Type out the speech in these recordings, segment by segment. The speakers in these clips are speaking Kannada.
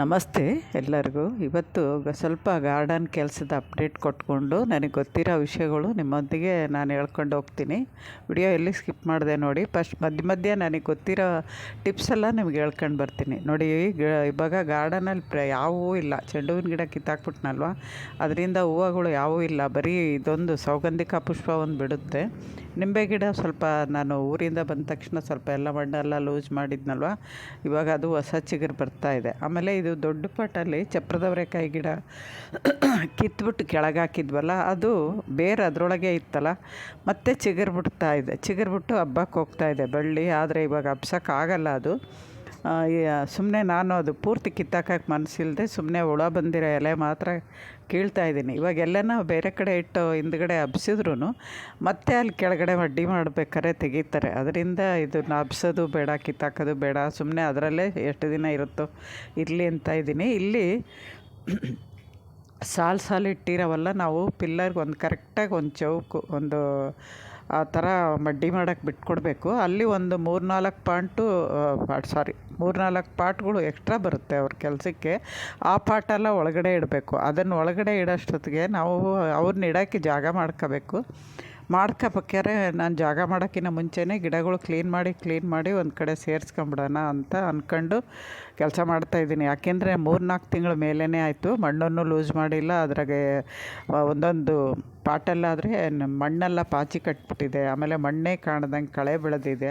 ನಮಸ್ತೆ ಎಲ್ಲರಿಗೂ. ಇವತ್ತು ಸ್ವಲ್ಪ ಗಾರ್ಡನ್ ಕೆಲಸದ ಅಪ್ಡೇಟ್ ಕೊಟ್ಕೊಂಡು ನನಗೆ ಗೊತ್ತಿರೋ ವಿಷಯಗಳು ನಿಮ್ಮೊಂದಿಗೆ ನಾನು ಹೇಳ್ಕೊಂಡು ಹೋಗ್ತೀನಿ. ವಿಡಿಯೋ ಎಲ್ಲಿ ಸ್ಕಿಪ್ ಮಾಡಿದೆ ನೋಡಿ. ಫಸ್ಟ್ ಮಧ್ಯ ಮಧ್ಯ ನನಗೆ ಗೊತ್ತಿರೋ ಟಿಪ್ಸ್ ಎಲ್ಲ ನಿಮ್ಗೆ ಹೇಳ್ಕೊಂಡು ಬರ್ತೀನಿ. ನೋಡಿ ಇವಾಗ ಗಾರ್ಡನಲ್ಲಿ ಪ್ರ ಯಾವೂ ಇಲ್ಲ. ಚೆಂಡು ಹೂವಿನ ಗಿಡ ಕಿತ್ತಾಕ್ಬಿಟ್ನಲ್ವ? ಅದರಿಂದ ಹೂವುಗಳು ಯಾವೂ ಇಲ್ಲ. ಬರೀ ಇದೊಂದು ಸೌಗಂಧಿಕ ಪುಷ್ಪ ಒಂದು ಬಿಡುತ್ತೆ. ನಿಂಬೆ ಗಿಡ ಸ್ವಲ್ಪ ನಾನು ಊರಿಂದ ಬಂದ ತಕ್ಷಣ ಸ್ವಲ್ಪ ಎಲ್ಲ ಮಣ್ಣೆಲ್ಲ ಲೂಸ್ ಮಾಡಿದ್ನಲ್ವ? ಇವಾಗ ಅದು ಹೊಸ ಚಿಗುರು ಬರ್ತಾ ಇದೆ. ಆಮೇಲೆ ಇದು ದೊಡ್ಡ ಪಾಟಲ್ಲಿ ಚಪ್ರದವರೆಕಾಯಿ ಗಿಡ ಕಿತ್ಬಿಟ್ಟು ಕೆಳಗೆ ಹಾಕಿದ್ವಲ್ಲ, ಅದು ಬೇರೆ ಅದರೊಳಗೆ ಇತ್ತಲ್ಲ, ಮತ್ತೆ ಚಿಗುರು ಬಿಡ್ತಾ ಇದೆ. ಚಿಗುರು ಬಿಟ್ಟು ಹಬ್ಬಕ್ಕೆ ಹೋಗ್ತಾ ಇದೆ. ಬಳ್ಳಿ, ಆದರೆ ಇವಾಗ ಹಬ್ಸೋಕ್ಕಾಗಲ್ಲ ಅದು. ಸುಮ್ಮನೆ ನಾನು ಅದು ಪೂರ್ತಿ ಕಿತ್ತಾಕಕ್ಕೆ ಮನಸ್ಸಿಲ್ಲದೆ ಸುಮ್ಮನೆ ಹುಳ ಬಂದಿರೋ ಎಲೆ ಮಾತ್ರ ಕೀಳ್ತಾ ಇದ್ದೀನಿ. ಇವಾಗ ಎಲ್ಲನ ಬೇರೆ ಕಡೆ ಇಟ್ಟು ಹಿಂದ್ಗಡೆ ಹಬ್ಸಿದ್ರು ಮತ್ತೆ ಅಲ್ಲಿ ಕೆಳಗಡೆ ಅಡ್ಡಿ ಮಾಡ್ಬೇಕಾದ್ರೆ ತೆಗಿತಾರೆ. ಅದರಿಂದ ಇದನ್ನು ಹಬ್ಸೋದು ಬೇಡ, ಕಿತ್ತಾಕೋದು ಬೇಡ ಸುಮ್ಮನೆ ಅದರಲ್ಲೇ ಎಷ್ಟು ದಿನ ಇರುತ್ತೋ ಇರಲಿ ಅಂತ ಇದ್ದೀನಿ. ಇಲ್ಲಿ ಸಾಲು ಸಾಲು ಇಟ್ಟಿರೋವಲ್ಲ ನಾವು ಪಿಲ್ಲರ್ಗೆ ಒಂದು ಕರೆಕ್ಟಾಗಿ ಒಂದು ಚೌಕು, ಒಂದು ಆ ಥರ ಮಡ್ಡಿ ಮಾಡೋಕ್ಕೆ ಬಿಟ್ಕೊಡ್ಬೇಕು. ಅಲ್ಲಿ ಒಂದು ಮೂರು ನಾಲ್ಕು ಪಾಂಟು, ಸಾರಿ ಮೂರು ನಾಲ್ಕು ಪಾಟ್ಗಳು ಎಕ್ಸ್ಟ್ರಾ ಬರುತ್ತೆ ಅವ್ರ ಕೆಲಸಕ್ಕೆ. ಆ ಪಾಟೆಲ್ಲ ಒಳಗಡೆ ಇಡಬೇಕು. ಅದನ್ನು ಒಳಗಡೆ ಇಡೋಷ್ಟೊತ್ತಿಗೆ ನಾವು ಅವ್ರನ್ನ ಇಡೋಕ್ಕೆ ಜಾಗ ಮಾಡ್ಕೋಬೇಕು. ಮಾಡ್ಕೋಬೇಕಾದ್ರೆ ನಾನು ಜಾಗ ಮಾಡೋಕ್ಕಿಂತ ಮುಂಚೆನೇ ಗಿಡಗಳು ಕ್ಲೀನ್ ಮಾಡಿ ಕ್ಲೀನ್ ಮಾಡಿ ಒಂದು ಕಡೆ ಸೇರಿಸ್ಕೊಂಬಿಡೋಣ ಅಂತ ಅಂದ್ಕೊಂಡು ಕೆಲಸ ಮಾಡ್ತಾಯಿದ್ದೀನಿ ಯಾಕೆಂದರೆ ಮೂರು ನಾಲ್ಕು ತಿಂಗಳ ಮೇಲೇ ಆಯಿತು. ಮಣ್ಣನ್ನು ಲೂಸ್ ಮಾಡಿಲ್ಲ. ಅದ್ರಾಗೆ ಒಂದೊಂದು ಪಾಟಲ್ಲಾದರೆ ಮಣ್ಣೆಲ್ಲ ಪಾಚಿ ಕಟ್ಬಿಟ್ಟಿದೆ. ಆಮೇಲೆ ಮಣ್ಣೇ ಕಾಣ್ದಂಗೆ ಕಳೆ ಬೆಳೆದಿದೆ.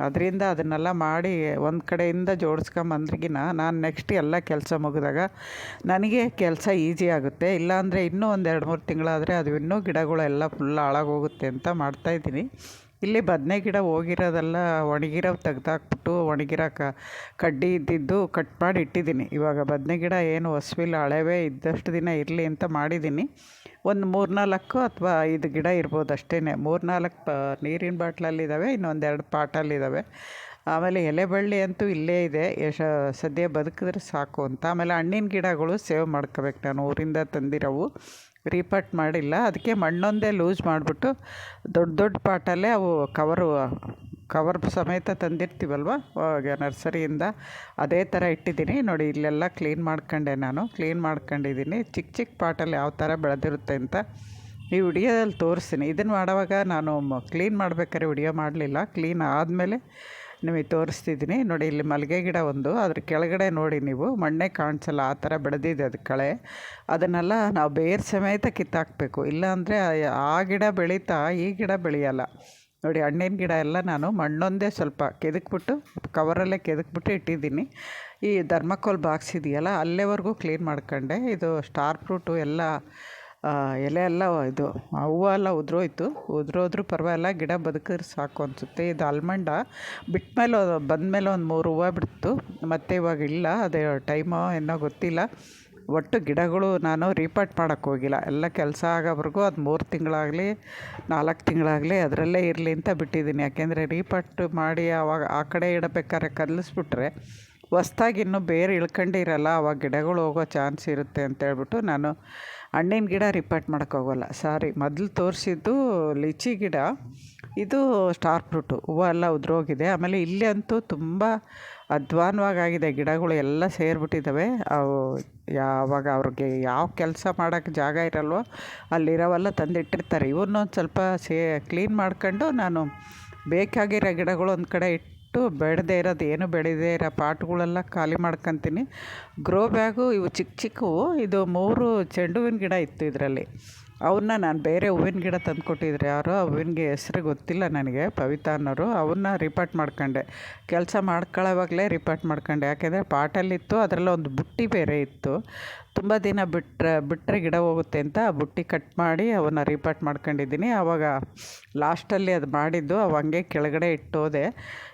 ಅದರಿಂದ ಅದನ್ನೆಲ್ಲ ಮಾಡಿ ಒಂದು ಕಡೆಯಿಂದ ಜೋಡಿಸ್ಕೊಂಬಂದ್ರಿಗಿನ ನಾನು ನೆಕ್ಸ್ಟ್ ಎಲ್ಲ ಕೆಲಸ ಮುಗಿದಾಗ ನನಗೆ ಕೆಲಸ ಈಸಿ ಆಗುತ್ತೆ. ಇಲ್ಲಾಂದರೆ ಇನ್ನೂ ಒಂದು ಎರಡು ಮೂರು ತಿಂಗಳಾದರೆ ಅದು ಇನ್ನೂ ಗಿಡಗಳೆಲ್ಲ ಫುಲ್ ಹಾಳಾಗೋಗುತ್ತೆ ಅಂತ ಮಾಡ್ತಾಯಿದ್ದೀನಿ ಇಲ್ಲಿ ಬದನೆ ಗಿಡ ಹೋಗಿರೋದೆಲ್ಲ ಒಣಗಿರೋ ತೆಗ್ದಾಕ್ಬಿಟ್ಟು ಒಣಗಿರೋ ಕಡ್ಡಿ ಇದ್ದಿದ್ದು ಕಟ್ ಮಾಡಿ ಇಟ್ಟಿದ್ದೀನಿ. ಇವಾಗ ಬದನೆ ಗಿಡ ಏನು ಹೊಸವಿಲ್ಲ ಹಳೆವೇ ಇದ್ದಷ್ಟು ದಿನ ಇರಲಿ ಅಂತ ಮಾಡಿದ್ದೀನಿ. ಒಂದು ಮೂರ್ನಾಲ್ಕು ಅಥವಾ ಐದು ಗಿಡ ಇರ್ಬೋದು ಅಷ್ಟೇ ಮೂರ್ನಾಲ್ಕು ಪ, ನೀರಿನ ಬಾಟ್ಲಲ್ಲಿದ್ದಾವೆ ಇನ್ನೊಂದೆರಡು ಪಾಟಲ್ಲಿದ್ದಾವೆ ಆಮೇಲೆ ಎಲೆ ಬಳ್ಳಿ ಅಂತೂ ಇಲ್ಲೇ ಇದೆ. ಯಶ, ಸದ್ಯ ಬದುಕಿದ್ರೆ ಸಾಕು ಅಂತ. ಆಮೇಲೆ ಹಣ್ಣಿನ ಗಿಡಗಳು ಸೇವ್ ಮಾಡ್ಕೋಬೇಕು ನಾನು ಊರಿಂದ ತಂದಿರೋವು. ರೀಪಾಟ್ ಮಾಡಿಲ್ಲ. ಅದಕ್ಕೆ ಮಣ್ಣೊಂದೇ ಲೂಸ್ ಮಾಡಿಬಿಟ್ಟು ದೊಡ್ಡ ದೊಡ್ಡ ಪಾಟಲ್ಲೇ ಅವು ಕವರು, ಕವರ್ ಸಮೇತ ತಂದಿರ್ತೀವಲ್ವ? ನರ್ಸರಿಯಿಂದ ಅದೇ ಥರ ಇಟ್ಟಿದ್ದೀನಿ. ನೋಡಿ, ಇಲ್ಲೆಲ್ಲ ಕ್ಲೀನ್ ಮಾಡ್ಕೊಂಡೆ ನಾನು. ಕ್ಲೀನ್ ಮಾಡ್ಕೊಂಡಿದ್ದೀನಿ. ಚಿಕ್ಕ ಚಿಕ್ಕ ಪಾಟಲ್ಲಿ ಯಾವ ಥರ ಬೆಳೆದಿರುತ್ತೆ ಅಂತ ಈ ವಿಡಿಯೋದಲ್ಲಿ ತೋರಿಸ್ತೀನಿ. ಇದನ್ನು ಮಾಡೋವಾಗ ನಾನು ಕ್ಲೀನ್ ಮಾಡ್ಬೇಕಾದ್ರೆ ವಿಡಿಯೋ ಮಾಡಲಿಲ್ಲ. ಕ್ಲೀನ್ ಆದಮೇಲೆ ನಿಮಗೆ ತೋರಿಸ್ತಿದ್ದೀನಿ. ನೋಡಿ, ಇಲ್ಲಿ ಮಲ್ಲಿಗೆ ಗಿಡ ಒಂದು. ಅದ್ರ ಕೆಳಗಡೆ ನೋಡಿ ನೀವು, ಮಣ್ಣೆ ಕಾಣಿಸಲ್ಲ, ಆ ಥರ ಬೆಳೆದಿದೆ ಅದು ಕಳೆ. ಅದನ್ನೆಲ್ಲ ನಾವು ಬೇರೆ ಸಮೇತ ಕಿತ್ತಾಕಬೇಕು. ಇಲ್ಲಾಂದರೆ ಆ ಗಿಡ ಬೆಳೀತಾ ಈ ಗಿಡ ಬೆಳೆಯಲ್ಲ. ನೋಡಿ, ಹಣ್ಣಿನ ಗಿಡ ಎಲ್ಲ ನಾನು ಮಣ್ಣೊಂದೇ ಸ್ವಲ್ಪ ಕೆದಕ್ಬಿಟ್ಟು, ಕವರಲ್ಲೇ ಕೆದಕ್ಬಿಟ್ಟು ಇಟ್ಟಿದ್ದೀನಿ. ಈ ಧರ್ಮಕೋಲ್ ಬಾಕ್ಸ್ ಇದೆಯಲ್ಲ, ಅಲ್ಲೇವರೆಗೂ ಕ್ಲೀನ್ ಮಾಡ್ಕೊಂಡೆ. ಇದು ಸ್ಟಾರ್ ಫ್ರೂಟು ಎಲ್ಲ ಎಲೆ ಎಲ್ಲ ಇದು, ಹೂವು ಎಲ್ಲ ಉದುರೋಯ್ತು. ಉದುರೋದ್ರೂ ಪರವಾಗಿಲ್ಲ, ಗಿಡ ಬದುಕಿದ್ರೆ ಸಾಕು ಅನಿಸುತ್ತೆ. ಇದು ಆಲ್ಮಂಡ ಬಿಟ್ಟ ಮೇಲೆ ಬಂದಮೇಲೆ ಒಂದು ಮೂರು ಹೂವು ಬಿಡ್ತು. ಮತ್ತು ಇವಾಗ ಇಲ್ಲ, ಅದೇ ಟೈಮು ಏನೋ ಗೊತ್ತಿಲ್ಲ. ಒಟ್ಟು ಗಿಡಗಳು ನಾನು ರೀಪಾಟ್ ಮಾಡೋಕ್ಕೆ ಹೋಗಿಲ್ಲ. ಎಲ್ಲ ಕೆಲಸ ಆಗೋವರೆಗೂ ಅದು ಮೂರು ತಿಂಗಳಾಗಲಿ, ನಾಲ್ಕು ತಿಂಗಳಾಗಲಿ ಅದರಲ್ಲೇ ಇರಲಿ ಅಂತ ಬಿಟ್ಟಿದ್ದೀನಿ. ಯಾಕೆಂದರೆ ರೀಪಾಟ್ ಮಾಡಿ ಆವಾಗ ಆ ಕಡೆ ಇಡಬೇಕಾದ್ರೆ ಕದಲಿಸ್ಬಿಟ್ರೆ ಹೊಸ್ದಾಗಿ ಇನ್ನೂ ಬೇರೆ ಇಳ್ಕೊಂಡಿರಲ್ಲ. ಆವಾಗ ಗಿಡಗಳು ಹೋಗೋ ಚಾನ್ಸ್ ಇರುತ್ತೆ ಅಂತೇಳ್ಬಿಟ್ಟು ನಾನು ಹಣ್ಣಿನ ಗಿಡ ರಿಪೋರ್ಟ್ ಮಾಡೋಕ್ಕಾಗೋಲ್ಲ ಸಾರಿ ಮೊದಲು ತೋರಿಸಿದ್ದು ಲಿಚಿ ಗಿಡ. ಇದು ಸ್ಟಾರ್ ಫ್ರೂಟು ಹೂವು ಎಲ್ಲ ಉದುರೋಗಿದೆ. ಆಮೇಲೆ ಇಲ್ಲಿ ಅಂತೂ ತುಂಬ ಅಧ್ವಾನವಾಗಿದೆ ಗಿಡಗಳು ಎಲ್ಲ ಸೇರಿಬಿಟ್ಟಿದ್ದಾವೆ ಅವು ಯಾವಾಗ ಅವ್ರಿಗೆ ಯಾವ ಕೆಲಸ ಮಾಡೋಕ್ಕೆ ಜಾಗ ಇರಲ್ವೋ ಅಲ್ಲಿರೋವೆಲ್ಲ ತಂದಿಟ್ಟಿರ್ತಾರೆ. ಇವನ್ನೊಂದು ಸ್ವಲ್ಪ ಸೇ ಕ್ಲೀನ್ ಮಾಡ್ಕೊಂಡು ನಾನು ಬೇಕಾಗಿರೋ ಗಿಡಗಳು ಒಂದು ಕಡೆ ಇಟ್ಟು ಇಟ್ಟು ಬೆಳೆದೇ ಇರೋದು ಏನು ಬೆಳೆದೇ ಇರೋ ಪಾಟ್ಗಳೆಲ್ಲ ಖಾಲಿ ಮಾಡ್ಕೊತೀನಿ. ಗ್ರೋ ಬ್ಯಾಗು ಇವು ಚಿಕ್ಕ. ಚಿಕ್ಕವು ಇದು ಮೂರು ಚೆಂಡು ಹೂವಿನ ಗಿಡ ಇತ್ತು ಇದರಲ್ಲಿ. ಅವನ್ನ ನಾನು ಬೇರೆ ಹೂವಿನ ಗಿಡ ತಂದು ಕೊಟ್ಟಿದ್ರು ಯಾರು ಆ ಹೂವಿನ ಹೆಸ್ರು ಗೊತ್ತಿಲ್ಲ ನನಗೆ, ಪವಿತಾ ಅನ್ನೋರು. ಅವನ್ನ ರಿಪಾರ್ಟ್ ಮಾಡ್ಕೊಂಡೆ. ಕೆಲಸ ಮಾಡ್ಕೊಳ್ಳೋವಾಗಲೇ ರಿಪೋರ್ಟ್ ಮಾಡ್ಕೊಂಡೆ. ಯಾಕೆಂದರೆ ಪಾಟಲ್ಲಿತ್ತು ಅದರಲ್ಲಿ ಒಂದು ಬುಟ್ಟಿ ಬೇರೆ ಇತ್ತು. ತುಂಬ ದಿನ ಬಿಟ್ಟರೆ ಬಿಟ್ಟರೆ ಗಿಡ ಹೋಗುತ್ತೆ ಅಂತ ಆ ಬುಟ್ಟಿ ಕಟ್ ಮಾಡಿ ಅವನ್ನ ರಿಪೋರ್ಟ್ ಮಾಡ್ಕೊಂಡಿದ್ದೀನಿ. ಆವಾಗ ಲಾಸ್ಟಲ್ಲಿ ಅದು ಮಾಡಿದ್ದು, ಅವು ಹಂಗೆ ಕೆಳಗಡೆ ಇಟ್ಟೋದೆ.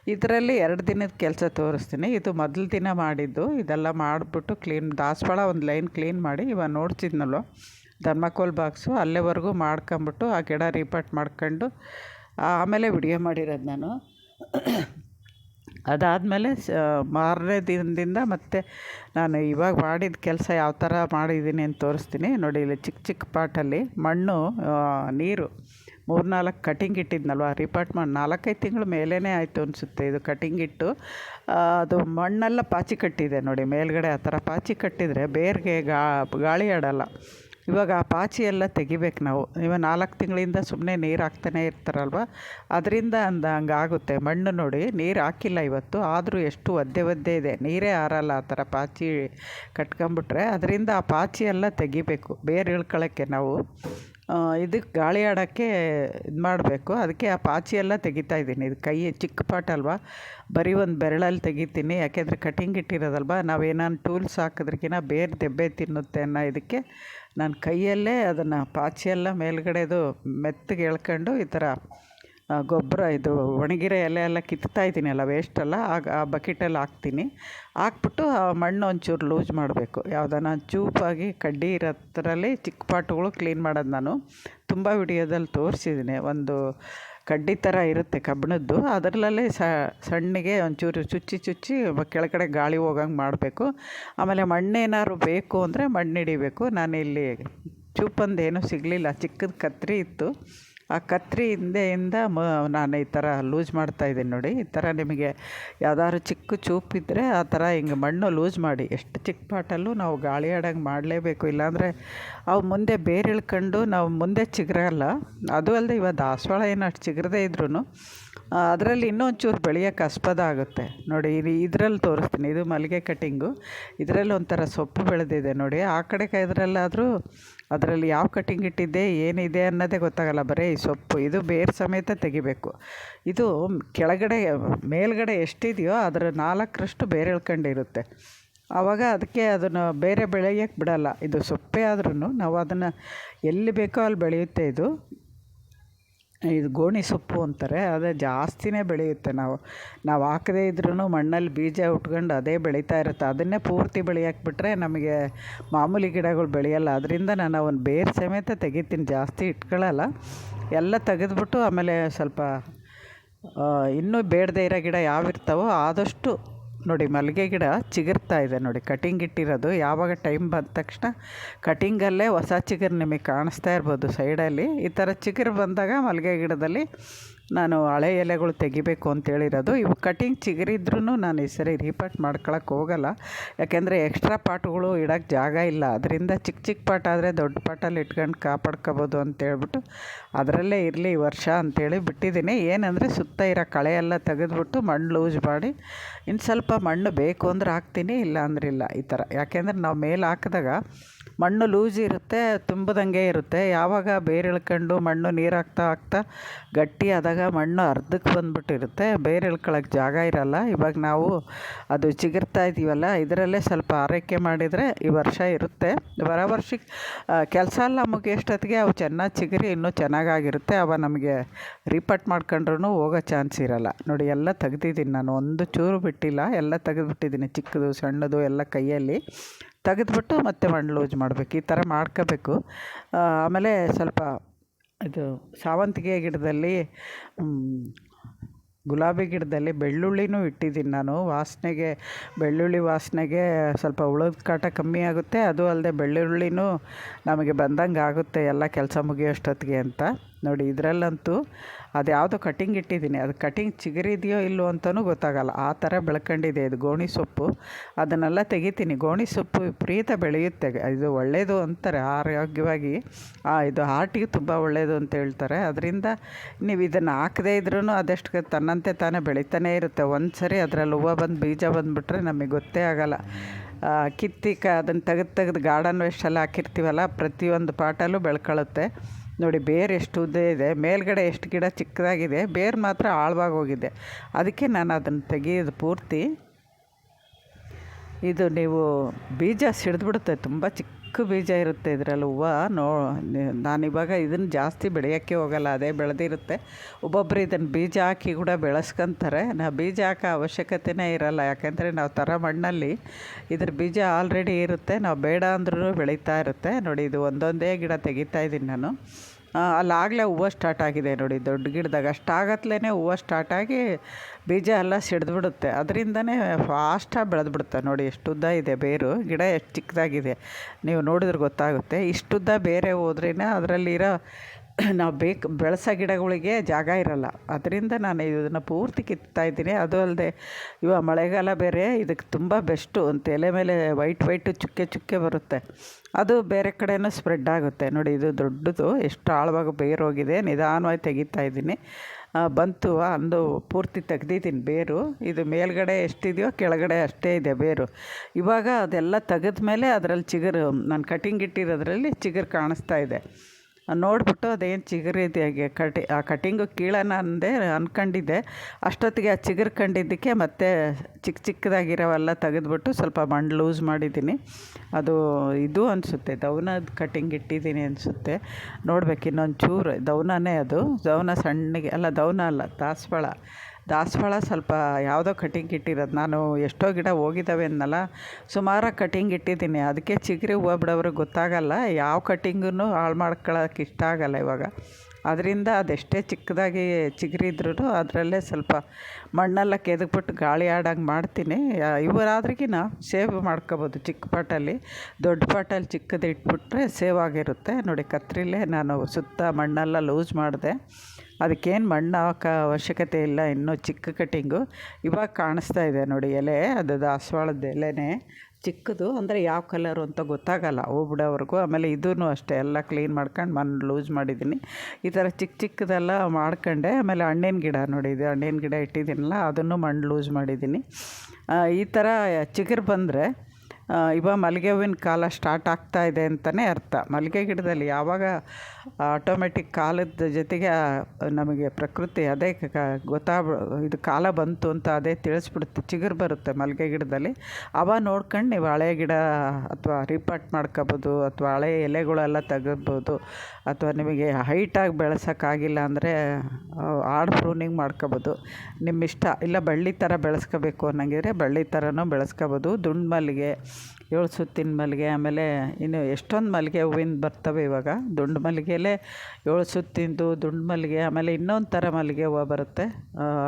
ಇದರಲ್ಲಿ ಎರಡು ದಿನದ ಕೆಲಸ ತೋರಿಸ್ತೀನಿ. ಇದು ಮೊದಲ ದಿನ ಮಾಡಿದ್ದು. ಇದೆಲ್ಲ ಮಾಡಿಬಿಟ್ಟು ಕ್ಲೀನ್ ದಾಸವಾಳ ಒಂದು ಲೈನ್ ಕ್ಲೀನ್ ಮಾಡಿ ಇವಾಗ ನೋಡ್ತಿದ್ನಲ್ಲೋ ಧರ್ಮಕೋಲ್ ಬಾಕ್ಸು ಅಲ್ಲೇವರೆಗೂ ಮಾಡ್ಕೊಂಬಿಟ್ಟು ಆ ಗಿಡ ರೀಪಾಟ್ ಮಾಡ್ಕೊಂಡು ಆಮೇಲೆ ವಿಡಿಯೋ ಮಾಡಿರೋದು ನಾನು. ಅದಾದಮೇಲೆ ಮಾರನೇ ದಿನದಿಂದ ಮತ್ತೆ ನಾನು ಇವಾಗ ಮಾಡಿದ ಕೆಲಸ ಯಾವ ಥರ ಮಾಡಿದ್ದೀನಿ ಅಂತ ತೋರಿಸ್ತೀನಿ. ನೋಡಿ, ಇಲ್ಲಿ ಚಿಕ್ಕ ಚಿಕ್ಕ ಪಾಟಲ್ಲಿ ಮಣ್ಣು ನೀರು ಮೂರ್ನಾಲ್ಕು ಕಟಿಂಗ್ ಇಟ್ಟಿದ್ನಲ್ವ ರಿಪಾರ್ಟ್ ಮಾಡಿ ನಾಲ್ಕೈದು ತಿಂಗಳು ಮೇಲೇ ಆಯಿತು ಅನಿಸುತ್ತೆ ಇದು ಕಟಿಂಗ್ ಇಟ್ಟು. ಅದು ಮಣ್ಣೆಲ್ಲ ಪಾಚಿ ಕಟ್ಟಿದೆ ನೋಡಿ, ಮೇಲ್ಗಡೆ ಆ ಥರ ಪಾಚಿ ಕಟ್ಟಿದರೆ ಬೇರ್ಗೆ ಗಾಳಿ ಆಡಲ್ಲ. ಇವಾಗ ಆ ಪಾಚಿ ಎಲ್ಲ ತೆಗಿಬೇಕು ನಾವು. ಇವಾಗ ನಾಲ್ಕು ತಿಂಗಳಿಂದ ಸುಮ್ಮನೆ ನೀರು ಹಾಕ್ತಾನೆ ಇರ್ತಾರಲ್ವ? ಅದರಿಂದ ಅಂದ ಹಂಗಾಗುತ್ತೆ ಮಣ್ಣು ನೋಡಿ ನೀರು ಹಾಕಿಲ್ಲ ಇವತ್ತು. ಆದರೂ ಎಷ್ಟು ಒದ್ದೆ ಒದ್ದೆ ಇದೆ. ನೀರೇ ಆರಲ್ಲ ಆ ಥರ ಪಾಚಿ ಕಟ್ಕೊಂಬಿಟ್ರೆ ಅದರಿಂದ ಆ ಪಾಚಿ ಎಲ್ಲ ತೆಗಿಬೇಕು. ಬೇರೆ ಇಳ್ಕೊಳ್ಳೋಕ್ಕೆ ನಾವು ಇದಕ್ಕೆ ಗಾಳಿ ಆಡೋಕ್ಕೆ ಇದು ಮಾಡಬೇಕು. ಅದಕ್ಕೆ ಆ ಪಾಚಿ ಎಲ್ಲ ತೆಗಿತಾ ಇದ್ದೀನಿ. ಇದು ಕೈ ಚಿಕ್ಕ ಪಾಟ್ ಅಲ್ವಾ? ಬರೀ ಒಂದು ಬೆರಳಲ್ಲಿ ತೆಗಿತೀನಿ. ಯಾಕೆಂದರೆ ಕಟಿಂಗ್ ಇಟ್ಟಿರೋದಲ್ವ? ನಾವೇನಾದ್ರು ಟೂಲ್ಸ್ ಹಾಕಿದ್ರಕಿನ ಬೇರೆ ದೆಬ್ಬೆ ತಿನ್ನುತ್ತೆ ಅನ್ನೋ ಇದಕ್ಕೆ ನಾನು ಕೈಯಲ್ಲೇ ಅದನ್ನು ಪಾಚಿಯೆಲ್ಲ ಮೇಲ್ಗಡೆದು ಮೆತ್ತಗೆ ಎಳ್ಕೊಂಡು ಈ ಥರ ಗೊಬ್ಬರ ಇದು ಒಣಗಿರೋ ಎಲೆ ಎಲ್ಲ ಕಿತ್ತಾ ಇದ್ದೀನಿ ಅಲ್ಲ ವೇಸ್ಟೆಲ್ಲ ಆಗ ಆ ಬಕೆಟಲ್ಲಿ ಹಾಕ್ತೀನಿ. ಹಾಕ್ಬಿಟ್ಟು ಆ ಮಣ್ಣು ಒಂಚೂರು ಲೂಸ್ ಮಾಡಬೇಕು. ಯಾವುದನ್ನು ಚೂಪಾಗಿ ಕಡ್ಡಿ ಇರೋದ್ರಲ್ಲಿ ಚಿಕ್ಕ ಪಾಟುಗಳು ಕ್ಲೀನ್ ಮಾಡೋದು ನಾನು. ತುಂಬ ವಿಡಿಯೋದಲ್ಲಿ ತೋರಿಸಿದ್ದೀನಿ. ಒಂದು ಕಡ್ಡಿ ಥರ ಇರುತ್ತೆ ಕಬ್ಬಿಣದ್ದು ಅದರಲ್ಲೇ ಸಣ್ಣಗೆ ಒಂಚೂರು ಚುಚ್ಚಿ ಚುಚ್ಚಿ ಕೆಳಗಡೆ ಗಾಳಿ ಹೋಗಂಗೆ ಮಾಡಬೇಕು. ಆಮೇಲೆ ಮಣ್ಣೇನಾದ್ರು ಬೇಕು ಅಂದರೆ ಮಣ್ಣು ಹಿಡಿಬೇಕು. ನಾನಿಲ್ಲಿ ಚೂಪಂದು ಏನೂ ಸಿಗಲಿಲ್ಲ. ಚಿಕ್ಕದ ಕತ್ರಿ ಇತ್ತು. ಆ ಕತ್ರಿ ಹಿಂದೆಯಿಂದ ಮ, ನಾನು ಈ ಥರ ಲೂಸ್ ಮಾಡ್ತಾಯಿದ್ದೀನಿ ನೋಡಿ. ಈ ಥರ ನಿಮಗೆ ಯಾವ್ದಾದ್ರು ಚಿಕ್ಕ ಚೂಪ್ ಇದ್ದರೆ ಆ ಥರ ಹಿಂಗೆ ಮಣ್ಣು ಲೂಸ್ ಮಾಡಿ. ಎಷ್ಟು ಚಿಕ್ಕ ಪಾಟಲ್ಲೂ ನಾವು ಗಾಳಿ ಆಡಂಗೆ ಮಾಡಲೇಬೇಕು. ಇಲ್ಲಾಂದರೆ ಅವು ಮುಂದೆ ಬೇರೆ ಇಳ್ಕೊಂಡು ನಾವು ಮುಂದೆ ಚಿಗುರಲ್ಲ. ಅದು ಅಲ್ಲದೆ ಇವಾಗ ದಾಸವಾಳ ಏನು ಅಷ್ಟು ಚಿಗುರದೇ ಇದ್ರೂ ಅದರಲ್ಲಿ ಇನ್ನೂ ಒಂಚೂರು ಬೆಳೆಯೋಕ್ಕೆ ಆಸ್ಪದ ಆಗುತ್ತೆ. ನೋಡಿ, ಇದು ಇದರಲ್ಲಿ ತೋರಿಸ್ತೀನಿ. ಇದು ಮಲ್ಲಿಗೆ ಕಟ್ಟಿಂಗು. ಇದರಲ್ಲಿ ಒಂಥರ ಸೊಪ್ಪು ಬೆಳೆದಿದೆ ನೋಡಿ. ಆ ಕಡೆ ಇದರಲ್ಲಾದರೂ ಅದರಲ್ಲಿ ಯಾವ ಕಟ್ಟಿಂಗ್ ಇಟ್ಟಿದ್ದೆ, ಏನಿದೆ ಅನ್ನೋದೇ ಗೊತ್ತಾಗಲ್ಲ. ಬರೀ ಈ ಸೊಪ್ಪು, ಇದು ಬೇರು ಸಮೇತ ತೆಗಿಬೇಕು. ಇದು ಕೆಳಗಡೆ, ಮೇಲ್ಗಡೆ ಎಷ್ಟಿದೆಯೋ ಅದರ ನಾಲ್ಕರಷ್ಟು ಬೇರೆ ಎಳ್ಕೊಂಡಿರುತ್ತೆ. ಆವಾಗ ಅದಕ್ಕೆ ಅದನ್ನು ಬೇರೆ ಬೆಳೆಯೋಕ್ಕೆ ಬಿಡಲ್ಲ. ಇದು ಸೊಪ್ಪೇ ಆದ್ರೂ ನಾವು ಅದನ್ನು ಎಲ್ಲಿ ಬೇಕೋ ಅಲ್ಲಿ ಬೆಳೆಯುತ್ತೆ ಇದು. ಇದು ಗೋಣಿ ಸೊಪ್ಪು ಅಂತಾರೆ, ಅದೇ ಜಾಸ್ತಿನೇ ಬೆಳೆಯುತ್ತೆ ನಾವು. ನಾವು ಹಾಕದೇ ಇದ್ರೂ ಮಣ್ಣಲ್ಲಿ ಬೀಜ ಉಟ್ಕೊಂಡು ಅದೇ ಬೆಳೀತಾ ಇರುತ್ತೆ. ಅದನ್ನೇ ಪೂರ್ತಿ ಬೆಳೆಯಕ್ಕೆ ಬಿಟ್ಟರೆ ನಮಗೆ ಮಾಮೂಲಿ ಗಿಡಗಳು ಬೆಳೆಯಲ್ಲ. ಅದರಿಂದ ನಾನು ಅವನ್ನ ಬೇರು ಸಮೇತ ತೆಗಿತೀನಿ, ಜಾಸ್ತಿ ಇಟ್ಕೊಳ್ಳಲ್ಲ ಎಲ್ಲ ತೆಗೆದ್ಬಿಟ್ಟು ಆಮೇಲೆ ಸ್ವಲ್ಪ ಇನ್ನೂ ಬೇಡದೇ ಇರೋ ಗಿಡ ಯಾವಿರ್ತಾವೋ ಆದಷ್ಟು ನೋಡಿ ಮಲ್ಲಿಗೆ ಗಿಡ ಚಿಗುರ್ತಾ ಇದೆ ನೋಡಿ. ಕಟಿಂಗ್ ಇಟ್ಟಿರೋದು. ಯಾವಾಗ ಟೈಮ್ ಬಂದ ತಕ್ಷಣ ಕಟಿಂಗಲ್ಲೇ ಹೊಸ ಚಿಗುರು ನಿಮಗೆ ಕಾಣಿಸ್ತಾ ಇರ್ಬೋದು ಸೈಡಲ್ಲಿ ಈ ಥರ ಚಿಗುರು ಬಂದಾಗ ಮಲ್ಲಿಗೆ ಗಿಡದಲ್ಲಿ ನಾನು ಹಳೆ ಎಲೆಗಳು ತೆಗಿಬೇಕು ಅಂತೇಳಿರೋದು ಇವು ಕಟಿಂಗ್ ಚಿಗರಿದ್ರೂ ನಾನು ಈ ಸರಿ ರೀಪಾಟ್ ಮಾಡ್ಕೊಳಕ್ಕೆ ಹೋಗಲ್ಲ. ಯಾಕೆಂದರೆ ಎಕ್ಸ್ಟ್ರಾ ಪಾಟ್ಗಳು ಇಡೋಕ್ಕೆ ಜಾಗ ಇಲ್ಲ. ಅದರಿಂದ ಚಿಕ್ಕ ಚಿಕ್ಕ ಪಾಟ್ ಆದರೆ ದೊಡ್ಡ ಪಾಟಲ್ಲಿ ಇಟ್ಕೊಂಡು ಕಾಪಾಡ್ಕೋಬೋದು ಅಂತೇಳ್ಬಿಟ್ಟು ಅದರಲ್ಲೇ ಇರಲಿ ಈ ವರ್ಷ ಅಂತೇಳಿ ಬಿಟ್ಟಿದ್ದೀನಿ. ಏನಂದರೆ ಸುತ್ತ ಇರೋ ಕಳೆ ಎಲ್ಲ ತೆಗೆದ್ಬಿಟ್ಟು ಮಣ್ಣು ಲೂಸ್ ಮಾಡಿ ಇನ್ನು ಸ್ವಲ್ಪ ಮಣ್ಣು ಬೇಕು ಅಂದ್ರೆ ಹಾಕ್ತೀನಿ, ಇಲ್ಲ ಅಂದ್ರೆ ಇಲ್ಲ ಈ ಥರ. ಯಾಕೆಂದರೆ ನಾವು ಮೇಲೆ ಹಾಕಿದಾಗ ಮಣ್ಣು ಲೂಸ್ ಇರುತ್ತೆ, ತುಂಬದಂಗೆ ಇರುತ್ತೆ. ಯಾವಾಗ ಬೇರೆ ಇಳ್ಕೊಂಡು ಮಣ್ಣು ನೀರು ಹಾಕ್ತಾ ಹಾಕ್ತಾ ಗಟ್ಟಿ ಆದಾಗ ಮಣ್ಣು ಅರ್ಧಕ್ಕೆ ಬಂದ್ಬಿಟ್ಟಿರುತ್ತೆ. ಬೇರೆ ಜಾಗ ಇರಲ್ಲ. ಇವಾಗ ನಾವು ಅದು ಚಿಗುರ್ತಾ ಇದ್ದೀವಲ್ಲ ಇದರಲ್ಲೇ ಸ್ವಲ್ಪ ಆರೈಕೆ ಮಾಡಿದರೆ ಈ ವರ್ಷ ಇರುತ್ತೆ. ಬರೋ ವರ್ಷಕ್ಕೆ ಕೆಲಸ ಎಲ್ಲ ಮುಗಿಯೋಷ್ಟೊತ್ತಿಗೆ ಅವು ಚೆನ್ನಾಗಿ ಚಿಗುರಿ ಇನ್ನೂ ಚೆನ್ನಾಗಾಗಿರುತ್ತೆ. ಅವ ನಮಗೆ ರೀಪಟ್ ಮಾಡ್ಕೊಂಡ್ರೂ ಹೋಗೋ ಚಾನ್ಸ್ ಇರಲ್ಲ. ನೋಡಿ, ಎಲ್ಲ ತೆಗ್ದಿದ್ದೀನಿ ನಾನು. ಒಂದು ಚೂರು ಬಿಟ್ಟಿಲ್ಲ. ಎಲ್ಲ ತೆಗೆದುಬಿಟ್ಟಿದ್ದೀನಿ. ಚಿಕ್ಕದು, ಸಣ್ಣದು ಎಲ್ಲ ಕೈಯಲ್ಲಿ. ತೆಗೆದ್ಬಿಟ್ಟು ಮತ್ತೆ ಮಣ್ಣು ಲೂಸ್ ಮಾಡಬೇಕು. ಈ ಥರ ಮಾಡ್ಕೋಬೇಕು. ಆಮೇಲೆ ಸ್ವಲ್ಪ ಇದು ಸಾವಂತಿಗೆ ಗಿಡದಲ್ಲಿ ಗುಲಾಬಿ ಗಿಡದಲ್ಲಿ ಬೆಳ್ಳುಳ್ಳಿನೂ ಇಟ್ಟಿದ್ದೀನಿ ನಾನು. ವಾಸನೆಗೆ, ಬೆಳ್ಳುಳ್ಳಿ ವಾಸನೆಗೆ ಸ್ವಲ್ಪ ಹುಳದ ಕಾಟ ಕಮ್ಮಿ ಆಗುತ್ತೆ. ಅದು ಅಲ್ಲದೆ ಬೆಳ್ಳುಳ್ಳಿನೂ ನಮಗೆ ಬಂದಂಗೆ ಆಗುತ್ತೆ ಎಲ್ಲ ಕೆಲಸ ಮುಗಿಯೋಷ್ಟೊತ್ತಿಗೆ ಅಂತ. ನೋಡಿ, ಇದರಲ್ಲಂತೂ ಅದು ಯಾವುದೋ ಕಟಿಂಗ್ ಇಟ್ಟಿದ್ದೀನಿ. ಅದು ಕಟಿಂಗ್ ಚಿಗುರಿದೆಯೋ ಇಲ್ಲೋ ಅಂತಲೂ ಗೊತ್ತಾಗಲ್ಲ. ಆ ಥರ ಬೆಳ್ಕೊಂಡಿದೆ ಇದು ಗೋಣಿ ಸೊಪ್ಪು. ಅದನ್ನೆಲ್ಲ ತೆಗಿತೀನಿ. ಗೋಣಿ ಸೊಪ್ಪು ವಿಪರೀತ ಬೆಳೆಯುತ್ತೆ. ಇದು ಒಳ್ಳೆಯದು ಅಂತಾರೆ. ಆರೋಗ್ಯವಾಗಿ ಇದು ಹಾರ್ಟಿಗೆ ತುಂಬ ಒಳ್ಳೆಯದು ಅಂತ ಹೇಳ್ತಾರೆ. ಅದರಿಂದ ನೀವು ಇದನ್ನು ಹಾಕದೇ ಇದ್ರೂ ಅದೆಷ್ಟು ತನ್ನಂತೆ ತಾನೇ ಬೆಳೀತಾನೇ ಇರುತ್ತೆ. ಒಂದು ಸರಿ ಅದರಲ್ಲಿ ಹೂವು ಬಂದು, ಬೀಜ ಬಂದುಬಿಟ್ರೆ ನಮಗೆ ಗೊತ್ತೇ ಆಗಲ್ಲ. ಕಿತ್ತಿ ಕ ಅದನ್ನು ತೆಗೆದು ತೆಗೆದು ಗಾರ್ಡನ್ ವೇಸ್ಟೆಲ್ಲ ಹಾಕಿರ್ತೀವಲ್ಲ, ಪ್ರತಿಯೊಂದು ಪಾಟಲ್ಲೂ ಬೆಳ್ಕೊಳ್ಳುತ್ತೆ ನೋಡಿ, ಬೇರು ಎಷ್ಟು ಉದ್ದ ಇದೆ. ಮೇಲ್ಗಡೆ ಎಷ್ಟು ಗಿಡ ಚಿಕ್ಕದಾಗಿದೆ, ಬೇರು ಮಾತ್ರ ಆಳವಾಗಿ ಹೋಗಿದೆ. ಅದಕ್ಕೆ ನಾನು ಅದನ್ನು ತೆಗೆಯೋದು ಪೂರ್ತಿ. ಇದು ನೀವು ಬೀಜ ಸಿಡಿದ್ಬಿಡುತ್ತೆ, ತುಂಬ ಚಿಕ್ಕ ಬೀಜ ಇರುತ್ತೆ ಇದರಲ್ಲಿ ಹೂವು. ನೋ ನಾನಿವಾಗ ಇದನ್ನು ಜಾಸ್ತಿ ಬೆಳೆಯೋಕ್ಕೆ ಹೋಗಲ್ಲ, ಅದೇ ಬೆಳೆದಿರುತ್ತೆ. ಒಬ್ಬೊಬ್ಬರು ಇದನ್ನು ಬೀಜ ಹಾಕಿ ಕೂಡ ಬೆಳೆಸ್ಕೊಂತಾರೆ. ನಾ ಬೀಜ ಹಾಕೋ ಅವಶ್ಯಕತೆನೇ ಇರಲ್ಲ, ಯಾಕೆಂದರೆ ನಾವು ಥರ ಮಣ್ಣಲ್ಲಿ ಇದ್ರ ಬೀಜ ಆಲ್ರೆಡಿ ಇರುತ್ತೆ. ನಾವು ಬೇಡ ಅಂದ್ರೂ ಬೆಳೀತಾ ಇರುತ್ತೆ. ನೋಡಿ, ಇದು ಒಂದೊಂದೇ ಗಿಡ ತೆಗಿತಾ ಇದ್ದೀನಿ ನಾನು. ಅಲ್ಲಾಗಲೇ ಹೂವು ಸ್ಟಾರ್ಟ್ ಆಗಿದೆ ನೋಡಿ, ದೊಡ್ಡ ಗಿಡದಾಗ. ಅಷ್ಟಾಗತ್ಲೇ ಹೂವು ಸ್ಟಾರ್ಟ್ ಆಗಿ ಬೀಜ ಎಲ್ಲ ಸಿಡಿದ್ಬಿಡುತ್ತೆ. ಅದರಿಂದನೇ ಫಾಸ್ಟಾಗಿ ಬೆಳೆದ್ಬಿಡುತ್ತೆ ನೋಡಿ, ಎಷ್ಟು ಉದ್ದ ಇದೆ ಬೇರು. ಗಿಡ ಎಷ್ಟು ಚಿಕ್ಕದಾಗಿದೆ. ನೀವು ನೋಡಿದ್ರೆ ಗೊತ್ತಾಗುತ್ತೆ. ಇಷ್ಟುದ್ದ ಬೇರೆ ಹೋದ್ರೇ ಅದರಲ್ಲಿರೋ ನಾವು ಬೇಕು, ಬೆಳೆಸೋ ಗಿಡಗಳಿಗೆ ಜಾಗ ಇರಲ್ಲ. ಅದರಿಂದ ನಾನು ಇದನ್ನು ಪೂರ್ತಿ ಕಿತ್ತಾ ಇದ್ದೀನಿ. ಅದು ಅಲ್ಲದೆ ಇವಾಗ ಮಳೆಗಾಲ ಬೇರೆ ಇದಕ್ಕೆ ತುಂಬ ಬೆಸ್ಟು. ಅಂತ ಎಲೆ ಮೇಲೆ ವೈಟ್ ವೈಟು ಚುಕ್ಕೆ ಚುಕ್ಕೆ ಬರುತ್ತೆ. ಅದು ಬೇರೆ ಕಡೆಯೂ ಸ್ಪ್ರೆಡ್ ಆಗುತ್ತೆ. ನೋಡಿ, ಇದು ದೊಡ್ಡದು, ಎಷ್ಟು ಆಳವಾಗಿ ಬೇರೋಗಿದೆ. ನಿಧಾನವಾಗಿ ತೆಗಿತಾ ಇದ್ದೀನಿ. ಬಂತು, ಅಂದು ಪೂರ್ತಿ ತೆಗ್ದಿದ್ದೀನಿ ಬೇರು. ಇದು ಮೇಲ್ಗಡೆ ಎಷ್ಟಿದೆಯೋ, ಕೆಳಗಡೆ ಅಷ್ಟೇ ಇದೆ ಬೇರು. ಇವಾಗ ಅದೆಲ್ಲ ತೆಗೆದ ಮೇಲೆ ಅದರಲ್ಲಿ ಚಿಗುರು, ನಾನು ಕಟಿಂಗ್ ಇಟ್ಟಿರೋದ್ರಲ್ಲಿ ಚಿಗುರು ಕಾಣಿಸ್ತಾ ಇದೆ. ನೋಡಿಬಿಟ್ಟು ಅದೇನು ಚಿಗುರಿದೆ ಹಾಗೆ ಕಟಿ, ಆ ಕಟಿಂಗು ಕೀಳೋಣ ಅಂದೆ ಅಂದ್ಕೊಂಡಿದ್ದೆ ಅಷ್ಟೊತ್ತಿಗೆ ಆ ಚಿಗುರು ಕಂಡಿದ್ದಕ್ಕೆ ಮತ್ತೆ ಚಿಕ್ಕ ಚಿಕ್ಕದಾಗಿರೋವೆಲ್ಲ ತೆಗೆದ್ಬಿಟ್ಟು ಸ್ವಲ್ಪ ಮಣ್ಣು ಲೂಸ್ ಮಾಡಿದ್ದೀನಿ. ಅದು ಇದು ಅನಿಸುತ್ತೆ ದವನದ ಕಟಿಂಗ್ ಇಟ್ಟಿದ್ದೀನಿ ಅನಿಸುತ್ತೆ. ನೋಡ್ಬೇಕು ಇನ್ನೊಂದು ಚೂರು ದವನನೇ ಅದು. ದವನ ಸಣ್ಣಗೆ, ಅಲ್ಲ ದವನ ಅಲ್ಲ ದಾಸವಾಳ ದಾಸವಾಳ ಸ್ವಲ್ಪ ಯಾವುದೋ ಕಟಿಂಗ್ ಇಟ್ಟಿರೋದು. ನಾನು ಎಷ್ಟೋ ಗಿಡ ಹೋಗಿದ್ದಾವೆ ಅನ್ನಲ್ಲ ಸುಮಾರಾಗಿ ಕಟಿಂಗ್ ಇಟ್ಟಿದ್ದೀನಿ. ಅದಕ್ಕೆ ಚಿಗುರಿ ಹೂವು ಬಿಡೋವ್ರಿಗೆ ಗೊತ್ತಾಗಲ್ಲ, ಯಾವ ಕಟಿಂಗನ್ನು ಹಾಳು ಮಾಡ್ಕೊಳ್ಳೋಕೆ ಇಷ್ಟ ಆಗಲ್ಲ ಇವಾಗ. ಅದರಿಂದ ಅದೆಷ್ಟೇ ಚಿಕ್ಕದಾಗಿ ಚಿಗುರಿದ್ರೂ ಅದರಲ್ಲೇ ಸ್ವಲ್ಪ ಮಣ್ಣೆಲ್ಲ ಕೆದಕ್ಬಿಟ್ಟು ಗಾಳಿ ಆಡಂಗೆ ಮಾಡ್ತೀನಿ. ಇವರಾದ್ರಿಗಿನ ಸೇವ್ ಮಾಡ್ಕೊಬೋದು. ಚಿಕ್ಕ ಪಾಟಲ್ಲಿ, ದೊಡ್ಡ ಪಾಟಲ್ಲಿ ಚಿಕ್ಕದು ಇಟ್ಬಿಟ್ರೆ ಸೇವ್ ಆಗಿರುತ್ತೆ. ನೋಡಿ, ಕತ್ರಿಲೇ ನಾನು ಸುತ್ತ ಮಣ್ಣೆಲ್ಲ ಲೂಸ್ ಮಾಡಿದೆ. ಅದಕ್ಕೇನು ಮಣ್ಣು ಹಾಕೋ ಅವಶ್ಯಕತೆ ಇಲ್ಲ, ಇನ್ನೂ ಚಿಕ್ಕ ಕಟ್ಟಿಂಗು. ಇವಾಗ ಕಾಣಿಸ್ತಾ ಇದೆ ನೋಡಿ ಎಲೆ ಅದು ದಾಸವಾಳದ ಎಲೆನೇ. ಚಿಕ್ಕದು ಅಂದರೆ ಯಾವ ಕಲರು ಅಂತ ಗೊತ್ತಾಗಲ್ಲ ಹೂ ಬಿಡೋವರೆಗೂ ಆಮೇಲೆ ಇದೂ ಅಷ್ಟೇ, ಎಲ್ಲ ಕ್ಲೀನ್ ಮಾಡ್ಕೊಂಡು ಮಣ್ಣು ಲೂಸ್ ಮಾಡಿದ್ದೀನಿ ಈ ಥರ ಚಿಕ್ಕ ಚಿಕ್ಕದೆಲ್ಲ ಮಾಡ್ಕೊಂಡೆ. ಆಮೇಲೆ ಹಣ್ಣಿನ ಗಿಡ ನೋಡಿ, ಇದು ಹಣ್ಣಿನ ಗಿಡ ಇಟ್ಟಿದ್ದೀನಲ್ಲ, ಅದನ್ನು ಮಣ್ಣು ಲೂಸ್ ಮಾಡಿದ್ದೀನಿ ಈ ಥರ ಚಿಗುರು ಬಂದರೆ ಇವಾಗ ಮಲ್ಲಿಗೆ ಹೂವಿನ ಕಾಲ ಸ್ಟಾರ್ಟ್ ಆಗ್ತಾ ಇದೆ ಅಂತಲೇ ಅರ್ಥ. ಮಲ್ಲಿಗೆ ಗಿಡದಲ್ಲಿ ಯಾವಾಗ ಆಟೋಮೆಟಿಕ್ ಕಾಲದ ಜೊತೆಗೆ ನಮಗೆ ಪ್ರಕೃತಿ ಅದೇ ಕ ಗೊತ್ತಾಗ ಇದು ಕಾಲ ಬಂತು ಅಂತ ಅದೇ ತಿಳಿಸ್ಬಿಡುತ್ತೆ. ಚಿಗುರು ಬರುತ್ತೆ ಮಲ್ಲಿಗೆ ಗಿಡದಲ್ಲಿ. ಅವ ನೋಡ್ಕೊಂಡು ನೀವು ಹಳೆ ಗಿಡ ಅಥವಾ ರಿಪಾರ್ಟ್ ಮಾಡ್ಕೋಬೋದು, ಅಥವಾ ಹಳೆ ಎಲೆಗಳೆಲ್ಲ ತೆಗಿಬೋದು, ಅಥವಾ ನಿಮಗೆ ಹೈಟಾಗಿ ಬೆಳೆಸೋಕ್ಕಾಗಿಲ್ಲ ಅಂದರೆ ಆಡ್ ಪ್ರೂನಿಂಗ್ ಮಾಡ್ಕೋಬೋದು. ನಿಮ್ಮ ಇಷ್ಟ ಇಲ್ಲ ಬಳ್ಳಿ ಥರ ಬೆಳೆಸ್ಕೋಬೇಕು ಅನ್ನಂಗಿದ್ರೆ ಬಳ್ಳಿ ಥರನೂ ಬೆಳೆಸ್ಕೋಬೋದು. ದುಂಡು ಮಲ್ಲಿಗೆ ಏಳು ಸುತ್ತಿನ ಮಲ್ಲಿಗೆ, ಆಮೇಲೆ ಇನ್ನು ಎಷ್ಟೊಂದು ಮಲ್ಲಿಗೆ ಹೂವಿನ ಬರ್ತವೆ ಇವಾಗ. ದುಂಡು ಮಲ್ಲಿಗೆಲೆ ಏಳು ಸುತ್ತಿಂದು, ದುಂಡು ಮಲ್ಲಿಗೆ, ಆಮೇಲೆ ಇನ್ನೊಂದು ಥರ ಮಲ್ಲಿಗೆ ಹೂವು ಬರುತ್ತೆ.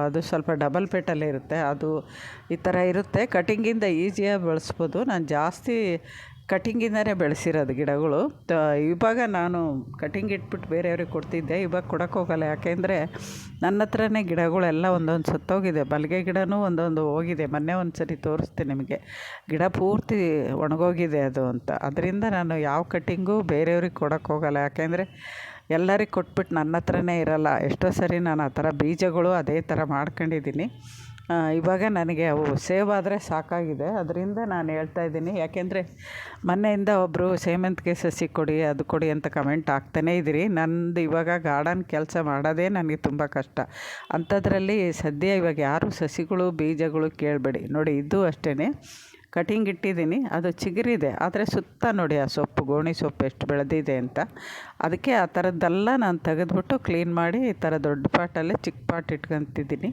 ಅದು ಸ್ವಲ್ಪ ಡಬಲ್ ಪೇಟಲ್ಲೇ ಇರುತ್ತೆ. ಅದು ಈ ಥರ ಇರುತ್ತೆ. ಕಟಿಂಗಿಂದ ಈಸಿಯಾಗಿ ಬಳಸ್ಬೋದು. ನಾನು ಜಾಸ್ತಿ ಕಟಿಂಗಿಂದನೇ ಬೆಳೆಸಿರೋದು ಗಿಡಗಳು. ಇವಾಗ ನಾನು ಕಟಿಂಗ್ ಇಟ್ಬಿಟ್ಟು ಬೇರೆಯವ್ರಿಗೆ ಕೊಡ್ತಿದ್ದೆ. ಇವಾಗ ಕೊಡೋಕೆ ಹೋಗಲ್ಲ. ಯಾಕೆಂದರೆ ನನ್ನ ಹತ್ರನೇ ಗಿಡಗಳೆಲ್ಲ ಒಂದೊಂದು ಸತ್ತೋಗಿದೆ. ಮಲ್ಲಿಗೆ ಗಿಡನೂ ಒಂದೊಂದು ಹೋಗಿದೆ. ಮೊನ್ನೆ ಒಂದು ಸರಿ ತೋರಿಸ್ತೆ ನಿಮಗೆ. ಗಿಡ ಪೂರ್ತಿ ಒಣಗೋಗಿದೆ ಅದು ಅಂತ. ಅದರಿಂದ ನಾನು ಯಾವ ಕಟಿಂಗು ಬೇರೆಯವ್ರಿಗೆ ಕೊಡೋಕೆ ಹೋಗಲ್ಲ. ಯಾಕೆಂದರೆ ಎಲ್ಲರಿಗೆ ಕೊಟ್ಬಿಟ್ಟು ನನ್ನ ಹತ್ರನೇ ಇರಲ್ಲ. ಎಷ್ಟೋ ಸರಿ ನಾನು ಆ ಥರ ಬೀಜಗಳು ಅದೇ ಥರ ಮಾಡ್ಕೊಂಡಿದ್ದೀನಿ. ಇವಾಗ ನನಗೆ ಅವು ಸೇವ್ ಆದರೆ ಸಾಕಾಗಿದೆ. ಅದರಿಂದ ನಾನು ಹೇಳ್ತಾ ಇದ್ದೀನಿ. ಯಾಕೆಂದರೆ ಮೊನ್ನೆಯಿಂದ ಒಬ್ಬರು ಸೇಮಂತಿಗೆ ಸಸಿ ಕೊಡಿ, ಅದು ಕೊಡಿ ಅಂತ ಕಮೆಂಟ್ ಆಗ್ತಾನೇ ಇದ್ದೀರಿ. ನಂದು ಇವಾಗ ಗಾರ್ಡನ್ ಕೆಲಸ ಮಾಡೋದೇ ನನಗೆ ತುಂಬ ಕಷ್ಟ. ಅಂಥದ್ರಲ್ಲಿ ಸದ್ಯ ಇವಾಗ ಯಾರು ಸಸಿಗಳು, ಬೀಜಗಳು ಕೇಳಬೇಡಿ. ನೋಡಿ, ಇದು ಅಷ್ಟೇ ಕಟಿಂಗ್ ಇಟ್ಟಿದ್ದೀನಿ. ಅದು ಚಿಗುರಿದೆ. ಆದರೆ ಸುತ್ತ ನೋಡಿ ಆ ಸೊಪ್ಪು, ಗೋಣಿ ಸೊಪ್ಪು ಎಷ್ಟು ಬೆಳೆದಿದೆ ಅಂತ. ಅದಕ್ಕೆ ಆ ಥರದ್ದೆಲ್ಲ ನಾನು ತೆಗೆದುಬಿಟ್ಟು ಕ್ಲೀನ್ ಮಾಡಿ ಈ ಥರ ದೊಡ್ಡ ಪಾಟಲ್ಲೇ ಚಿಕ್ಕ ಪಾಟ್ ಇಟ್ಕೊತಿದ್ದೀನಿ.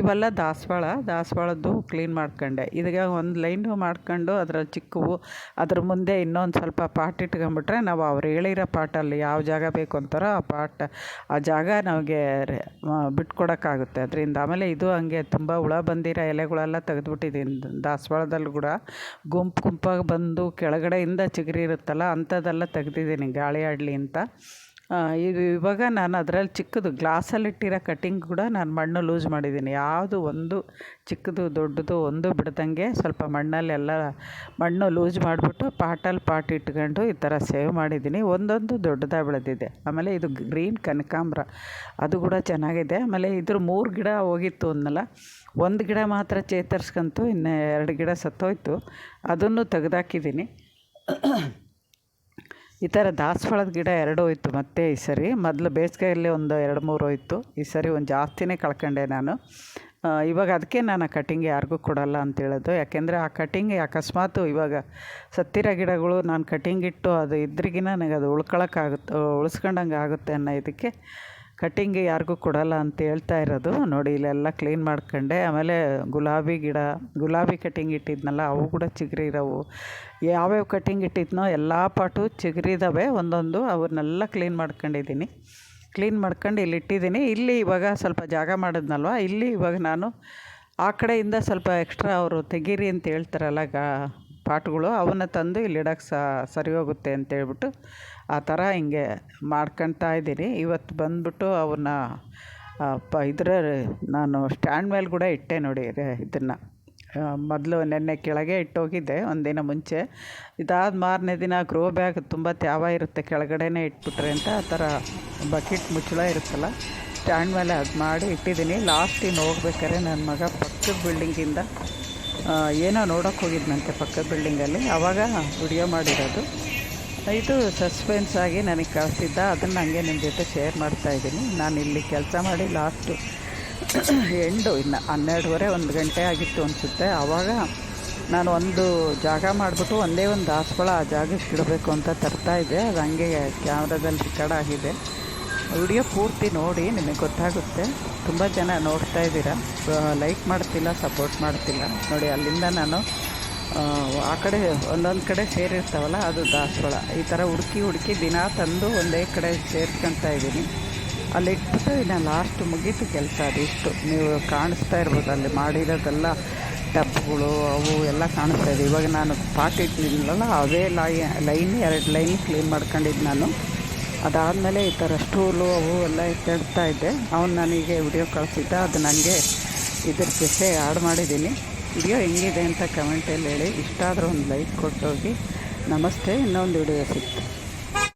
ಇವೆಲ್ಲ ದಾಸವಾಳ. ದಾಸವಾಳದ್ದು ಕ್ಲೀನ್ ಮಾಡ್ಕೊಂಡೆ. ಇದಕ್ಕೆ ಒಂದು ಲೈನು ಮಾಡ್ಕೊಂಡು ಅದರ ಚಿಕ್ಕವು, ಅದ್ರ ಮುಂದೆ ಇನ್ನೊಂದು ಸ್ವಲ್ಪ ಪಾಟ್ ಇಟ್ಕೊಂಬಿಟ್ರೆ ನಾವು ಅವ್ರು ಹೇಳಿರೋ ಪಾಟಲ್ಲಿ ಯಾವ ಜಾಗ ಬೇಕು ಅಂತಾರೋ ಆ ಪಾಟ್, ಆ ಜಾಗ ನಮಗೆ ಬಿಟ್ಕೊಡೋಕ್ಕಾಗುತ್ತೆ. ಅದರಿಂದ ಆಮೇಲೆ ಇದು ಹಂಗೆ ತುಂಬ ಹುಳ ಬಂದಿರೋ ಎಲೆಗಳೆಲ್ಲ ತೆಗೆದ್ಬಿಟ್ಟಿದ್ದೀನಿ. ದಾಸವಾಳದಲ್ಲಿ ಕೂಡ. ಗುಂಪು ಗುಂಪಾಗಿ ಬಂದು ಕೆಳಗಡೆಯಿಂದ ಚಿಗುರಿ ಇರುತ್ತಲ್ಲ ಅಂಥದ್ದೆಲ್ಲ ತೆಗ್ದಿದ್ದೀನಿ ಗಾಳಿ ಆಡಲಿ ಅಂತ. ಇದು ಇವಾಗ ನಾನು ಅದರಲ್ಲಿ ಚಿಕ್ಕದು ಗ್ಲಾಸಲ್ಲಿಟ್ಟಿರೋ ಕಟ್ಟಿಂಗ್ ಕೂಡ ನಾನು ಮಣ್ಣು ಲೂಸ್ ಮಾಡಿದ್ದೀನಿ. ಯಾವುದು ಒಂದು ಚಿಕ್ಕದು ದೊಡ್ಡದು ಒಂದು ಬಿಡ್ದಂಗೆ ಸ್ವಲ್ಪ ಮಣ್ಣಲ್ಲೆಲ್ಲ ಮಣ್ಣು ಲೂಸ್ ಮಾಡಿಬಿಟ್ಟು ಪಾಟಲ್ಲಿ ಪಾಟ್ ಇಟ್ಕೊಂಡು ಈ ಥರ ಸೇವ್ ಮಾಡಿದ್ದೀನಿ. ಒಂದೊಂದು ದೊಡ್ಡದಾಗಿ ಬೆಳೆದಿದೆ. ಆಮೇಲೆ ಇದು ಗ್ರೀನ್ ಕನಕಾಂಬ್ರ. ಅದು ಕೂಡ ಚೆನ್ನಾಗಿದೆ. ಆಮೇಲೆ ಇದ್ರ ಮೂರು ಗಿಡ ಹೋಗಿತ್ತು ಅಂದಲ್ಲ ಒಂದು ಗಿಡ ಮಾತ್ರ ಚೇತರಿಸ್ಕೊಂತು ಇನ್ನು ಎರಡು ಗಿಡ ಸತ್ತೋಯ್ತು. ಅದನ್ನು ತೆಗ್ದಾಕಿದ್ದೀನಿ. ಈ ಥರ ದಾಸವಾಳದ ಗಿಡ ಎರಡು ಹೋಯ್ತು ಮತ್ತೆ ಈ ಸರಿ. ಮೊದಲು ಬೇಸಿಗೆಯಲ್ಲಿ ಒಂದು ಎರಡು ಮೂರು ಹೋಯ್ತು. ಈ ಸರಿ ಒಂದು ಜಾಸ್ತಿನೇ ಕಳ್ಕೊಂಡೆ ನಾನು. ಇವಾಗ ಅದಕ್ಕೆ ನಾನು ಕಟಿಂಗ್ ಯಾರಿಗೂ ಕೊಡಲ್ಲ ಅಂತ ಹೇಳೋದು. ಯಾಕೆಂದರೆ ಆ ಕಟಿಂಗ್ ಅಕಸ್ಮಾತು ಇವಾಗ ಸತ್ತಿರೋ ಗಿಡಗಳು ನಾನು ಕಟಿಂಗ್ ಇಟ್ಟು ಅದು ಇದ್ರಿಗಿನ ನನಗೆ ಅದು ಉಳ್ಕೊಳಕ್ಕಾಗುತ್ತೆ ಉಳಿಸ್ಕೊಂಡಂಗೆ ಆಗುತ್ತೆ ಅನ್ನೋ ಇದಕ್ಕೆ ಕಟ್ಟಿಂಗ್ ಯಾರಿಗೂ ಕೊಡಲ್ಲ ಅಂತ ಹೇಳ್ತಾ ಇರೋದು. ನೋಡಿ, ಇಲ್ಲೆಲ್ಲ ಕ್ಲೀನ್ ಮಾಡ್ಕೊಂಡೆ. ಆಮೇಲೆ ಗುಲಾಬಿ ಗಿಡ, ಗುಲಾಬಿ ಕಟ್ಟಿಂಗ್ ಇಟ್ಟಿದ್ನಲ್ಲ, ಅವು ಕೂಡ ಚಿಗುರಿರೋವು ಯಾವ್ಯಾವ ಕಟ್ಟಿಂಗ್ ಇಟ್ಟಿದ್ನೋ ಎಲ್ಲ ಪಾಟು ಚಿಗರಿದಾವೆ. ಒಂದೊಂದು ಅವನ್ನೆಲ್ಲ ಕ್ಲೀನ್ ಮಾಡ್ಕೊಂಡಿದ್ದೀನಿ. ಕ್ಲೀನ್ ಮಾಡ್ಕೊಂಡು ಇಲ್ಲಿ ಇಟ್ಟಿದ್ದೀನಿ. ಇಲ್ಲಿ ಇವಾಗ ಸ್ವಲ್ಪ ಜಾಗ ಮಾಡಿದ್ನಲ್ವ? ಇಲ್ಲಿ ಇವಾಗ ನಾನು ಆ ಕಡೆಯಿಂದ ಸ್ವಲ್ಪ ಎಕ್ಸ್ಟ್ರಾ ಅವರು ತೆಗೀರಿ ಅಂತ ಹೇಳ್ತಾರಲ್ಲ ಗಾ ಪಾಟ್ಗಳು ಅವನ್ನ ತಂದು ಇಲ್ಲಿ ಇಡಕ್ಕೆ ಸರಿ ಹೋಗುತ್ತೆ ಅಂತೇಳ್ಬಿಟ್ಟು ಆ ಥರ ಹಿಂಗೆ ಮಾಡ್ಕೊಳ್ತಾ ಇದ್ದೀನಿ. ಇವತ್ತು ಬಂದ್ಬಿಟ್ಟು ಅವನ್ನ ಪ, ಇದ್ರ, ನಾನು ಸ್ಟ್ಯಾಂಡ್ ಮೇಲೆ ಕೂಡ ಇಟ್ಟೆ ನೋಡಿ ಇದನ್ನು. ಮೊದಲು ನೆನ್ನೆ ಕೆಳಗೆ ಇಟ್ಟೋಗಿದ್ದೆ, ಒಂದಿನ ಮುಂಚೆ. ಇದಾದ ಮಾರನೇ ದಿನ ಗ್ರೋ ಬ್ಯಾಗ್ ತುಂಬ ತ್ಯಾವ ಇರುತ್ತೆ, ಕೆಳಗಡೆನೇ ಇಟ್ಬಿಟ್ರೆ ಅಂತ ಆ ಥರ ಬಕೆಟ್ ಮುಚ್ಚಳ ಇರುತ್ತಲ್ಲ, ಸ್ಟ್ಯಾಂಡ್ ಮೇಲೆ ಅದು ಮಾಡಿ ಇಟ್ಟಿದ್ದೀನಿ. ಲಾಸ್ಟ್ ಇನ್ನು ಹೋಗ್ಬೇಕಾದ್ರೆ ನನ್ನ ಮಗ ಪಕ್ಕದ ಬಿಲ್ಡಿಂಗಿಂದ ಏನೋ ನೋಡೋಕೆ ಹೋಗಿದ್ನಂತೆ ಪಕ್ಕದ ಬಿಲ್ಡಿಂಗಲ್ಲಿ ಆವಾಗ ವಿಡಿಯೋ ಮಾಡಿರೋದು. ಇದು ಸಸ್ಪೆನ್ಸ್ ಆಗಿ ನನಗೆ ಕಳಿಸಿದ್ದ ಅದನ್ನು ಹಂಗೆ ನಿಮ್ಮ ಜೊತೆ ಶೇರ್ ಮಾಡ್ತಾಯಿದ್ದೀನಿ ನಾನು ಇಲ್ಲಿ ಕೆಲಸ ಮಾಡಿ ಲಾಸ್ಟು ಎಂಡು, ಇನ್ನು ಹನ್ನೆರಡುವರೆ, ಒಂದು ಗಂಟೆ ಆಗಿತ್ತು ಅನಿಸುತ್ತೆ. ಆವಾಗ ನಾನು ಒಂದು ಜಾಗ ಮಾಡಿಬಿಟ್ಟು ಒಂದೇ ಒಂದು ದಾಸವಾಳ ಆ ಜಾಗಕ್ಕೆ ಇಡಬೇಕು ಅಂತ ತರ್ತಾಯಿದ್ದೆ ಅದು ಹಂಗೆ ಕ್ಯಾಮ್ರಾದಲ್ಲಿ ರೆಕಾರ್ಡ್ ಆಗಿದೆ. ವಿಡಿಯೋ ಪೂರ್ತಿ ನೋಡಿ, ನಿಮಗೆ ಗೊತ್ತಾಗುತ್ತೆ. ತುಂಬ ಜನ ನೋಡ್ತಾ ಇದ್ದೀರಾ. ಲೈಕ್ ಮಾಡ್ತಿಲ್ಲ ಸಪೋರ್ಟ್ ಮಾಡ್ತಿಲ್ಲ. ನೋಡಿ, ಅಲ್ಲಿಂದ ನಾನು, ಆ ಕಡೆ, ಒಂದೊಂದು ಕಡೆ ಸೇರಿರ್ತಾವಲ್ಲ, ಅದು ದಾಸವಾಳ. ಈ ಥರ ಹುಡುಕಿ ಹುಡುಕಿ ದಿನ ತಂದು ಒಂದೇ ಕಡೆ ಸೇರ್ಕೊತಾ ಇದ್ದೀನಿ. ಅಲ್ಲಿ ಇಟ್ಬಿಟ್ಟು ಇನ್ನು ಲಾಸ್ಟ್ ಮುಗೀತು ಕೆಲಸ ಅದಿಷ್ಟು ನೀವು ಕಾಣಿಸ್ತಾ ಇರ್ಬೋದು, ಅಲ್ಲಿ ಮಾಡಿರೋದೆಲ್ಲ ಟಬ್ಗಳು, ಅವು ಎಲ್ಲ ಕಾಣಿಸ್ತಾ ಇದೆ. ಇವಾಗ ನಾನು ಪಾಟ್ ಇಟ್ಟಿದ್ದೀನಲ್ಲ ಅವೇ ಲೈ ಲೈನ್, ಎರಡು ಲೈನ್ ಕ್ಲೀನ್ ಮಾಡ್ಕೊಂಡಿದ್ದು ನಾನು. ಅದಾದಮೇಲೆ ಈ ಥರ ಸ್ಟೂಲು ಅವು ಎಲ್ಲ ಎತ್ತಿಡ್ತಾ ಇದ್ದೆ ಅವ್ನು ನನಗೆ ವಿಡಿಯೋ ಕಳಿಸಿದ್ದ, ಅದು ನನಗೆ ಇದ್ರ ಜೊತೆ ಆ್ಯಡ್ ಮಾಡಿದ್ದೀನಿ. ವಿಡಿಯೋ ಹೆಂಗಿದೆ ಅಂತ ಕಮೆಂಟಲ್ಲಿ ಹೇಳಿ. ಇಷ್ಟ ಆದರೂ ಒಂದು ಲೈಕ್ ಕೊಟ್ಟೋಗಿ. ನಮಸ್ತೆ, ಇನ್ನೊಂದು ವಿಡಿಯೋ ಸಿಗ್ತು